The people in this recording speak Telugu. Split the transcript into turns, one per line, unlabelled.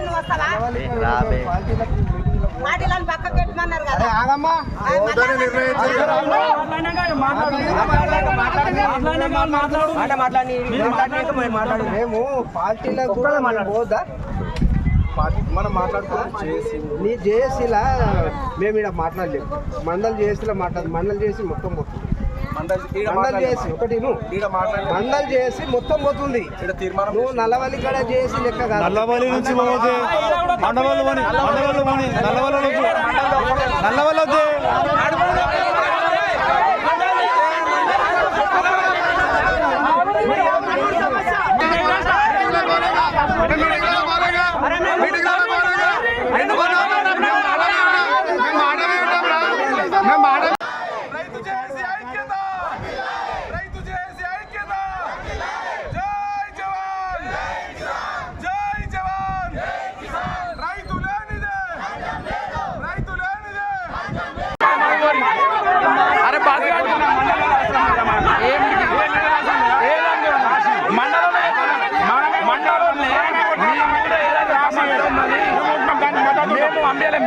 నువ్వు వస్తావా?
రాబే
పార్టీలను పక్కకు పెట్టమన్నారు కదా.
ఆగమ్మా. మేము పార్టీలకు పోదా? పార్టీ మనం జేఏసీ నీ జేఏసీలా మేము ఇక్కడ మాట్లాడలేము. మండల్ జేఏసీలో మాట్లాడు మండల్ చేసి మొత్తం పోతుంది మండల్ చేసి ఒకటి నువ్వు మండల్ చేసి మొత్తం పోతుంది. నువ్వు నల్లవల్లి కడ చేసి లెక్క కాదు.
నల్లవల్లి నుంచి నల్లవల్ల నుంచి
మండలం